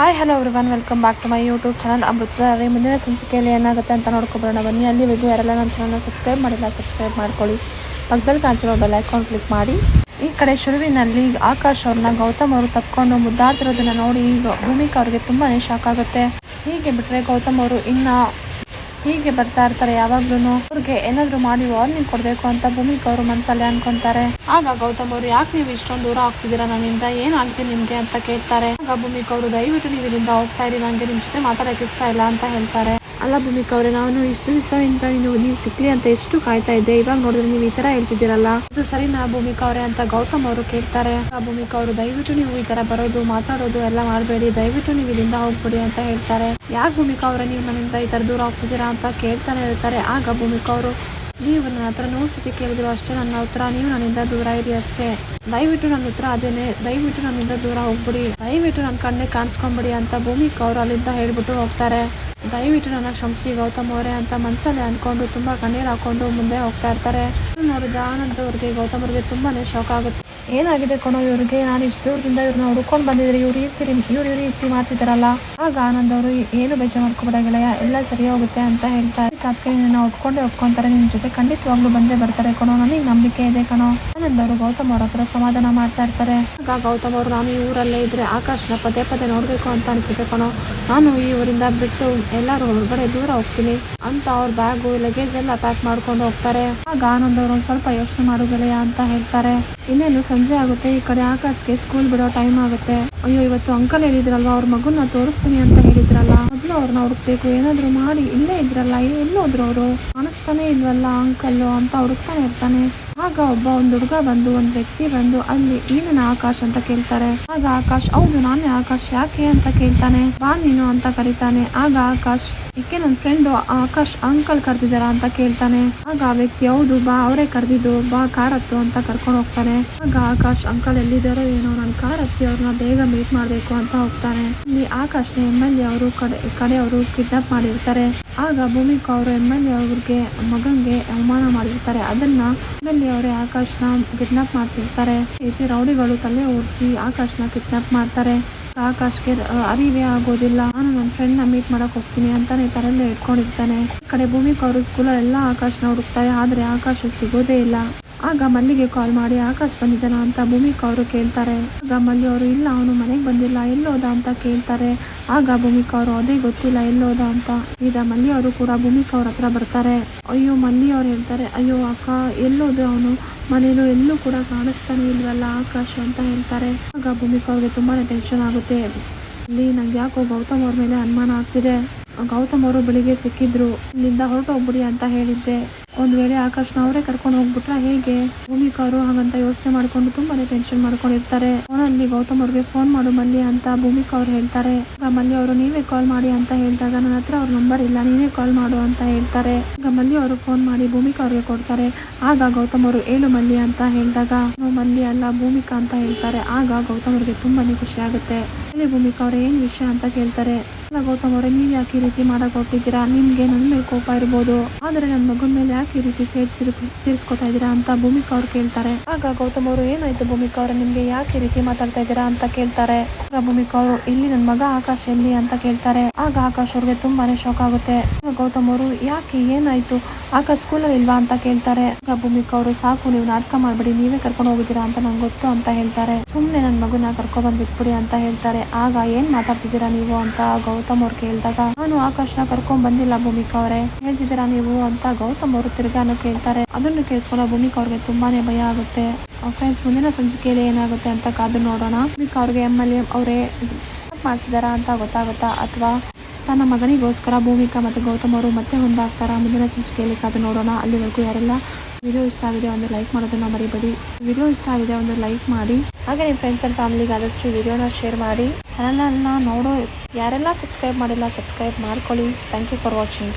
Hi hello everyone welcome back to my YouTube channel Amruthadhare ಮುಂದಿನ ಸಂಚಿಕೆಯಲ್ಲಿ ಏನಾಗುತ್ತೆ ಅಂತ ನೋಡ್ಕೊಬರೋಣ. ಬನ್ನಿ ಅಲ್ಲಿವರೆಗೂ ಯಾರೆಲ್ಲ ನಮ್ಮ ಚಾನಲ್ನ ಸಬ್ಸ್ಕ್ರೈಬ್ ಮಾಡಿಲ್ಲ ಸಬ್ಸ್ಕ್ರೈಬ್ ಮಾಡ್ಕೊಳ್ಳಿ. ಪಕ್ಕದಲ್ಲಿ ಕಾಣಿಸಿರೋ ಬೆಲ್ ಐಕಾನ್ ಕ್ಲಿಕ್ ಮಾಡಿ. ಈ ಕಡೆ ಶುರುವಿನಲ್ಲಿ ಆಕಾಶ್ ಅವ್ರನ್ನ ಗೌತಮ್ ಅವರು ತಪ್ಕೊಂಡು ಮುದ್ದಾಡ್ತಿರೋದನ್ನ ನೋಡಿ ಈಗ ಭೂಮಿಕಾ ಅವ್ರಿಗೆ ತುಂಬಾ ಶಾಕ್ ಆಗುತ್ತೆ. ಹೀಗೆ ಬಿಟ್ಟರೆ ಗೌತಮ್ ಅವರು ಇನ್ನ ಹೀಗೆ ಬರ್ತಾ ಇರ್ತಾರೆ ಯಾವಾಗ್ಲೂ ಅವ್ರಿಗೆ ಏನಾದ್ರು ಮಾಡಿ ವಾರ್ನಿಂಗ್ ಕೊಡ್ಬೇಕು ಅಂತ ಭೂಮಿಕ್ ಅವರು ಮನ್ಸಲ್ಲಿ ಅನ್ಕೊಂತಾರೆ. ಆಗ ಗೌತಮ್ ಅವರು, ಯಾಕೆ ನೀವು ಇಷ್ಟೊಂದು ದೂರ ಆಗ್ತಿದ್ದೀರಾ ನನ್ನಿಂದ? ಏನಾಗ್ತಿ ನಿಮ್ಗೆ? ಅಂತ ಕೇಳ್ತಾರೆ. ಆಗ ಭೂಮಿಕ ಅವರು, ದಯವಿಟ್ಟು ನೀವು ಇಲ್ಲಿಂದ ಹೋಗ್ತಾ ಇರಿ, ನಂಗೆ ನಿಮ್ ಜೊತೆ ಮಾತಾಡಕ್ಕೆ ಇಷ್ಟ ಇಲ್ಲ ಅಂತ ಹೇಳ್ತಾರೆ. ಅಲ್ಲ ಭೂಮಿಕಾ ಅವರೇ ನಾನು ಇಷ್ಟು ದಿವಸದಿಂದ ನೀವು ನೀವು ಸಿಕ್ಲಿ ಅಂತ ಎಷ್ಟು ಕಾಯ್ತಾ ಇದ್ದೆ, ಇವಾಗ ನೋಡಿದ್ರೆ ನೀವು ಈ ತರ ಹೇಳ್ತಿದ್ದೀರಲ್ಲ. ಇದು ಸರಿನಾ ಭೂಮಿಕಾ ಅವರೇ ಅಂತ ಗೌತಮ್ ಅವರು ಕೇಳ್ತಾರೆ. ಆ ಭೂಮಿಕಾ ಅವರು, ದಯವಿಟ್ಟು ನೀವು ಈ ತರ ಬರೋದು, ಮಾತಾಡೋದು ಎಲ್ಲ ಮಾಡಬೇಡಿ. ದಯವಿಟ್ಟು ನೀವು ಇಲ್ಲಿಂದ ಹೋಗ್ಬಿಡಿ ಅಂತ ಹೇಳ್ತಾರೆ. ಯಾಕೆ ಭೂಮಿಕಾ ಅವರೇ, ನೀವು ನನ್ನಿಂದ ಈ ತರ ದೂರ ಹೋಗ್ತಿದ್ದೀರಾ ಅಂತ ಕೇಳ್ತಾನೆ ಇರ್ತಾರೆ. ಆಗ ಭೂಮಿಕಾ ಅವರು ನೀವು ನನ್ನ ಹತ್ರ ನೋವು ಸತಿ ಕೇಳಿದ್ರು ಅಷ್ಟೇ ನನ್ನ ಉತ್ತರ, ನೀವು ನನ್ನಿಂದ ದೂರ ಇರಿ ಅಷ್ಟೇ. ದಯವಿಟ್ಟು ನನ್ನ ಉತ್ತರ ಅದೇನೆ. ದಯವಿಟ್ಟು ನನ್ನಿಂದ ದೂರ ಹೋಗ್ಬಿಡಿ. ದಯವಿಟ್ಟು ನನ್ನ ಕಣ್ಣೆ ಕಾಣಿಸ್ಕೊಂಬಿಡಿ ಅಂತ ಭೂಮಿ ಅವರು ಅಲ್ಲಿಂದ ಹೇಳ್ಬಿಟ್ಟು ಹೋಗ್ತಾರೆ. ದಯವಿಟ್ಟು ನನ್ನ ಕ್ಷಮಿಸಿ ಗೌತಮ್ ಅವರೇ ಅಂತ ಮನಸ್ಸಲ್ಲಿ ಅನ್ಕೊಂಡು ತುಂಬಾ ಕಣ್ಣೀರು ಹಾಕೊಂಡು ಮುಂದೆ ಹೋಗ್ತಾ ಇರ್ತಾರೆ. ನೋಡಿದ ಆನಂದ್ ಅವ್ರಿಗೆ ಗೌತಮ್ ಅವ್ರಿಗೆ ತುಂಬಾನೇ ಶಾಕ್ ಆಗುತ್ತೆ. ಏನಾಗಿದೆ ಕಣೋ ಇವ್ರಿಗೆ? ನಾನು ಇಷ್ಟು ದೂರದಿಂದ ಇವ್ರನ್ನ ಹುಡ್ಕೊಂಡು ಬಂದಿದ್ರೆ ಇವ್ರು ರೀತಿ ಇವ್ರು ಇವ್ರು ಈ ರೀತಿ ಮಾಡ್ತಿದ್ದಾರಲ್ಲ ಆಗ ಆನಂದ್ ಅವರು ಏನು ಬೇಜಾರು ಮಾಡ್ಕೊಬೇಡ ಗೆಳೆಯ, ಎಲ್ಲ ಸರಿ ಹೋಗುತ್ತೆ ಅಂತ ಹೇಳ್ತಾರೆ ಅದಕ್ಕೆ ನಿನ್ನ ಒಪ್ಕೊಂಡೇ ಒಪ್ಕೊಂತಾರೆ ನಿನ್ ಜೊತೆ ಖಂಡಿತವಾಗ್ಲೂ ಬಂದೇ ಬರ್ತಾರೆ ಕಣೋ. ನನಗೆ ನಂಬಿಕೆ ಇದೆ ಕಣೋ. ಆನಂದ್ ಅವರು ಗೌತಮ್ ಅವ್ರ ಹತ್ರ ಸಮಾಧಾನ ಮಾಡ್ತಾ ಇರ್ತಾರೆ. ಆಗ ಗೌತಮ್ ಅವರು, ನಾನು ಈ ಊರಲ್ಲೇ ಇದ್ರೆ ಆಕಾಶ್ನ ಪದೇ ಪದೇ ನೋಡ್ಬೇಕು ಅಂತ ಅನ್ಸುತ್ತೆ ಕಣೋ. ನಾನು ಈ ಊರಿಂದ ಬಿಟ್ಟು ಎಲ್ಲರೂ ಹೊರಗಡೆ ದೂರ ಹೋಗ್ತೀನಿ ಅಂತ ಅವ್ರ ಬ್ಯಾಗು ಲಗೇಜ್ ಎಲ್ಲ ಪ್ಯಾಕ್ ಮಾಡ್ಕೊಂಡು ಹೋಗ್ತಾರೆ. ಆಗ ಆನಂದ್ ಅವರು ಸ್ವಲ್ಪ ಯೋಚನೆ ಮಾಡು ಅಂತ ಹೇಳ್ತಾರೆ. ಇನ್ನೇನು ಸಂಜೆ ಆಗುತ್ತೆ, ಈ ಕಡೆ ಆಕಾಶ್ಗೆ ಸ್ಕೂಲ್ ಬಿಡೋ ಟೈಮ್ ಆಗುತ್ತೆ. ಅಯ್ಯೋ, ಇವತ್ತು ಅಂಕಲ್ ಹೇಳಿದ್ರಲ್ವ, ಅವ್ರ ಮಗುನ ತೋರಿಸ್ತೀನಿ ಅಂತ ಹೇಳಿದ್ರಲ್ಲ. ಮೊದಲು ಅವ್ರನ್ನ ಹುಡುಕ್ಬೇಕು, ಏನಾದ್ರು ಮಾಡಿ, ಇಲ್ಲೇ ಇದ್ರಲ್ಲ, ಎಲ್ಲೋದ್ರು ಅವರು. ಕಾಣಿಸ್ತಾನೆ ಇಲ್ವಲ್ಲ ಅಂಕಲ್ ಅಂತ ಹುಡುಕ್ತಾನೆ ಇರ್ತಾನೆ. ಆಗ ಒಬ್ಬ ಒಂದು ಹುಡುಗ ಬಂದು, ಒಂದು ವ್ಯಕ್ತಿ ಬಂದು, ಅಲ್ಲಿ ನೀನ ಆಕಾಶ್ ಅಂತ ಕೇಳ್ತಾರೆ. ಆಗ ಆಕಾಶ್, ಹೌದು, ನಾನೇ ಆಕಾಶ್, ಯಾಕೆ ಅಂತ ಕೇಳ್ತಾನೆ. ಬಾ ನೀನು ಅಂತ ಕರೀತಾನೆ. ಆಗ ಆಕಾಶ್ ಇಕ್ಕೆ ನನ್ನ ಫ್ರೆಂಡ್ ಆಕಾಶ್ ಅಂಕಲ್ ಕರ್ದಿದಾರ ಅಂತ ಕೇಳ್ತಾನೆ. ಆಗ ಆ ವ್ಯಕ್ತಿ, ಹೌದು, ಬಾ, ಅವರೇ ಕರೆದಿದ್ದು. ಬಾ, ಕಾರ್ ಹತ್ತು ಅಂತ ಕರ್ಕೊಂಡು ಹೋಗ್ತಾನೆ. ಆಗ ಆಕಾಶ್ ಅಂಕಲ್ ಎಲ್ಲಿದ್ದಾರೋ ಏನೋ ನನ್ನ ಕಾರ್ ಹತ್ತಿ ಅವ್ರನ್ನ ಬೇಗ ಮೀಟ್ ಮಾಡ್ಬೇಕು ಅಂತ ಹೋಗ್ತಾನೆ. ಇಲ್ಲಿ ಆಕಾಶ್ನ ಎಂ ಎಲ್ ಎ ಅವರು ಕಡೆ ಅವರು ಕಿಡ್ನಾಪ್ ಮಾಡಿರ್ತಾರೆ. ಆಗ ಭೂಮಿಕಾ ಅವರು ಎಂ ಎಲ್ ಎ ಅವ್ರಿಗೆ ಮಗನಿಗೆ ಅವಮಾನ ಮಾಡಿರ್ತಾರೆ. ಅದನ್ನ ಎಂ ಎಲ್ ಎ ಅವರೇ ಆಕಾಶ್ನ ಕಿಡ್ನಾಪ್ ಮಾಡಿಸಿರ್ತಾರೆ. ರೀತಿ ರೌಡಿಗಳು ತಲೆ ಓಡಿಸಿ ಆಕಾಶ್ನ ಕಿಡ್ನಾಪ್ ಮಾಡ್ತಾರೆ. ಆಕಾಶ್ಗೆ ಅರಿವೇ ಆಗೋದಿಲ್ಲ. ನಾನು ನನ್ನ ಫ್ರೆಂಡ್ನ ಮೀಟ್ ಮಾಡಕ್ ಹೋಗ್ತೀನಿ ಅಂತಾನೆ ತಲೆಲ್ಲೇ ಇಟ್ಕೊಂಡಿರ್ತಾನೆ. ಈ ಕಡೆ ಭೂಮಿಕಾ ಅವರು ಸ್ಕೂಲಲ್ಲಿ ಎಲ್ಲ ಆಕಾಶ್ನ ಹುಡುಕ್ತಾರೆ. ಆದ್ರೆ ಆಕಾಶ ಸಿಗೋದೇ ಇಲ್ಲ. ಆಗ ಮಲ್ಲಿಗೆ ಕಾಲ್ ಮಾಡಿ, ಆಕಾಶ್ ಬಂದಿದ್ದಾನ ಅಂತ ಭೂಮಿಕಾ ಅವರು ಕೇಳ್ತಾರೆ. ಆಗ ಮಲ್ಲಿ ಅವರು, ಇಲ್ಲ, ಅವನು ಮನೆಗೆ ಬಂದಿಲ್ಲ ಎಲ್ಲೋದ ಅಂತ ಕೇಳ್ತಾರೆ. ಆಗ ಭೂಮಿಕಾ ಅವರು, ಅದೇ ಗೊತ್ತಿಲ್ಲ ಎಲ್ಲೋದ ಅಂತ. ಈಗ ಮಲ್ಲಿ ಅವರು ಕೂಡ ಭೂಮಿಕಾ ಅವ್ರ ಹತ್ರ ಬರ್ತಾರೆ. ಅಯ್ಯೋ, ಮಲ್ಲಿ ಅವ್ರು ಹೇಳ್ತಾರೆ, ಅಯ್ಯೋ, ಅಕ್ಕ ಎಲ್ಲೋದು ಅವನು? ಮನೇಲೂ ಎಲ್ಲೂ ಕೂಡ ಕಾಣಿಸ್ತಾನೆ ಇಲ್ವಲ್ಲ ಆಕಾಶ್ ಅಂತ ಹೇಳ್ತಾರೆ. ಆಗ ಭೂಮಿಕಾ ಅವ್ರಿಗೆ ತುಂಬಾನೇ ಟೆನ್ಷನ್ ಆಗುತ್ತೆ. ಅಲ್ಲಿ ನಂಗೆ ಯಾಕೋ ಗೌತಮ್ ಅವ್ರ ಮೇಲೆ ಅನುಮಾನ ಆಗ್ತಿದೆ. ಗೌತಮ್ ಅವರು ಬೆಳಿಗ್ಗೆ ಸಿಕ್ಕಿದ್ರು, ಇಲ್ಲಿಂದ ಹೊರಟೋಗ್ಬಿಡಿ ಅಂತ ಹೇಳಿದ್ದೆ. ಒಂದ್ ವೇಳೆ ಆಕಾಶ್ನ ಅವರೇ ಕರ್ಕೊಂಡು ಹೋಗ್ಬಿಟ್ರೆ ಹೇಗೆ? ಭೂಮಿಕಾ ಅವರು ಹಾಗಂತ ಯೋಚನೆ ಮಾಡ್ಕೊಂಡು ತುಂಬಾನೇ ಟೆನ್ಷನ್ ಮಾಡ್ಕೊಂಡಿರ್ತಾರೆ ಫೋನಲ್ಲಿ ಗೌತಮ್ ಅವ್ರಿಗೆ ಫೋನ್ ಮಾಡು ಮಲ್ಲಿ ಅಂತ ಭೂಮಿಕಾ ಅವ್ರು ಹೇಳ್ತಾರೆ. ಈಗ ಮಲ್ಲಿ ಅವರು, ನೀವೇ ಕಾಲ್ ಮಾಡಿ ಅಂತ ಹೇಳಿದಾಗ ನನ್ನ ಹತ್ರ ಅವ್ರ ನಂಬರ್ ಇಲ್ಲ, ನೀನೇ ಕಾಲ್ ಮಾಡು ಅಂತ ಹೇಳ್ತಾರೆ. ಈಗ ಮಲ್ಲಿ ಅವರು ಫೋನ್ ಮಾಡಿ ಭೂಮಿಕಾ ಅವ್ರಿಗೆ ಕೊಡ್ತಾರೆ. ಆಗ ಗೌತಮ್ ಅವರು, ಏಳು ಮಲ್ಲಿ ಅಂತ ಹೇಳಿದಾಗ ನೋ ಮಲ್ಲಿ ಅಲ್ಲ, ಭೂಮಿಕಾ ಅಂತ ಹೇಳ್ತಾರೆ. ಆಗ ಗೌತಮ್ ಅವ್ರಿಗೆ ತುಂಬಾನೇ ಖುಷಿ ಆಗುತ್ತೆ. ಹೇಳಿ ಭೂಮಿಕಾ ಅವ್ರ, ಏನ್ ವಿಷಯ ಅಂತ ಕೇಳ್ತಾರೆ. ಅಲ್ಲ ಗೌತಮ್ ಅವರೇ, ನೀವ್ ಯಾಕೆ ಈ ರೀತಿ ಮಾಡಕ್ ಹೋಗ್ತಿದ್ದೀರಾ? ನಿಮ್ಗೆ ನನ್ನ ಮೇಲೆ ಕೋಪ ಇರ್ಬೋದು. ಆದ್ರೆ ನನ್ನ ಮಗನ ಮೇಲೆ ಯಾಕೆ ಈ ರೀತಿ ಸೇಡ್ ತೀರ್ಸ್ಕೊತಾ ಇದೀರಾ ಅಂತ ಭೂಮಿಕಾ ಅವ್ರು ಕೇಳ್ತಾರೆ. ಆಗ ಗೌತಮ್ ಅವರು, ಏನಾಯ್ತು ಭೂಮಿಕಾ ಅವ್ರ, ನಿಮ್ಗೆ ಯಾಕೆ ಈ ರೀತಿ ಮಾತಾಡ್ತಾ ಇದ್ದೀರಾ ಅಂತ ಕೇಳ್ತಾರೆ. ಆಗ ಭೂಮಿಕಾ ಅವರು ಇಲ್ಲಿ ನನ್ನ ಮಗ ಆಕಾಶ್ ಎಲ್ಲಿ ಅಂತ ಕೇಳ್ತಾರೆ. ಆಗ ಆಕಾಶ್ ಅವ್ರಿಗೆ ತುಂಬಾನೇ ಶಾಕ್ ಆಗುತ್ತೆ. ಆಗ ಗೌತಮ್ ಅವರು, ಯಾಕೆ, ಏನಾಯ್ತು? ಆಕಾಶ್ ಸ್ಕೂಲಲ್ಲಿ ಇಲ್ವಾ? ಅಂತ ಕೇಳ್ತಾರೆ. ರಂಗಭೂಮಿಕ ಭೂಮಿಕಾ ಅವರು ಸಾಕು, ನೀವು ನಾಟಕ ಮಾಡ್ಬಿಡಿ, ನೀವೇ ಕರ್ಕೊಂಡು ಹೋಗಿದ್ದೀರಾ ಅಂತ ನಂಗೆ ಗೊತ್ತು ಅಂತ ಹೇಳ್ತಾರೆ. ಸುಮ್ಮನೆ ನನ್ನ ಮಗುನ ಕರ್ಕೊಂಡ್ ಬಂದ್ಬಿಟ್ಬಿಡಿ ಅಂತ ಹೇಳ್ತಾರೆ. ಆಗ ಏನ್ ಮಾತಾಡ್ತಿದ್ದೀರಾ ನೀವು ಅಂತ ಗೌತಮ್ ಅವ್ರು ಕೇಳಿದಾಗ, ನಾನು ಆಕಾಶ್ನ ಕರ್ಕೊಂಡ್ ಬಂದಿಲ್ಲ ಭೂಮಿಕಾ ಅವರೇ. ಹೇಳ್ತಿದ್ದೀರಾ ನೀವು? ಅಂತ ಗೌತಮ್ ಅವರು ತಿರ್ಗಾನು ಕೇಳ್ತಾರೆ. ಅದನ್ನು ಕೇಳಿಸ್ಕೊಂಡ ಭೂಮಿಕಾ ಅವ್ರಿಗೆ ತುಂಬಾನೇ ಭಯ ಆಗುತ್ತೆ. ಫ್ರೆಂಡ್ಸ್ ಮುಂದಿನ ಸಂಚಿಕೆಯಲ್ಲಿ ಏನಾಗುತ್ತೆ ಅಂತ ಕಾದು ನೋಡೋಣ. ಅವ್ರಿಗೆ ಎಂ ಎಲ್ ಎ ಅವರೇ ಮಾಡಿಸಿದಾರ ಅಂತ ಗೊತ್ತಾಗುತ್ತಾ? ಅಥವಾ ತನ್ನ ಮಗನಿಗೋಸ್ಕರ ಭೂಮಿಕಾ ಮತ್ತು ಗೌತಮ್ ಅವರು ಮತ್ತೆ ಹೊಂದಾಗ್ತಾರ ಮುಂದಿನ ಸಂಚಿಕೆಯಲ್ಲಿ ಕಾದು ನೋಡೋಣ. ಅಲ್ಲಿವರೆಗೂ ಯಾರೆಲ್ಲ ವಿಡಿಯೋ ಇಷ್ಟ ಆಗಿದೆ ಒಂದು ಲೈಕ್ ಮಾಡೋದನ್ನ ಮರಿಬೇಡಿ. ವಿಡಿಯೋ ಇಷ್ಟ ಆಗಿದೆ ಒಂದು ಲೈಕ್ ಮಾಡಿ. ಹಾಗೆ ನಿಮ್ಮ ಫ್ರೆಂಡ್ಸ್ ಆ್ಯಂಡ್ ಫ್ಯಾಮಿಲಿಗೆ ಆದಷ್ಟು ವಿಡಿಯೋನ ಶೇರ್ ಮಾಡಿ. ಚಾನಲನ್ನು ನೋಡೋ ಯಾರೆಲ್ಲ ಸಬ್ಸ್ಕ್ರೈಬ್ ಮಾಡಿಲ್ಲ ಸಬ್ಸ್ಕ್ರೈಬ್ ಮಾಡ್ಕೊಳ್ಳಿ. Thank you for watching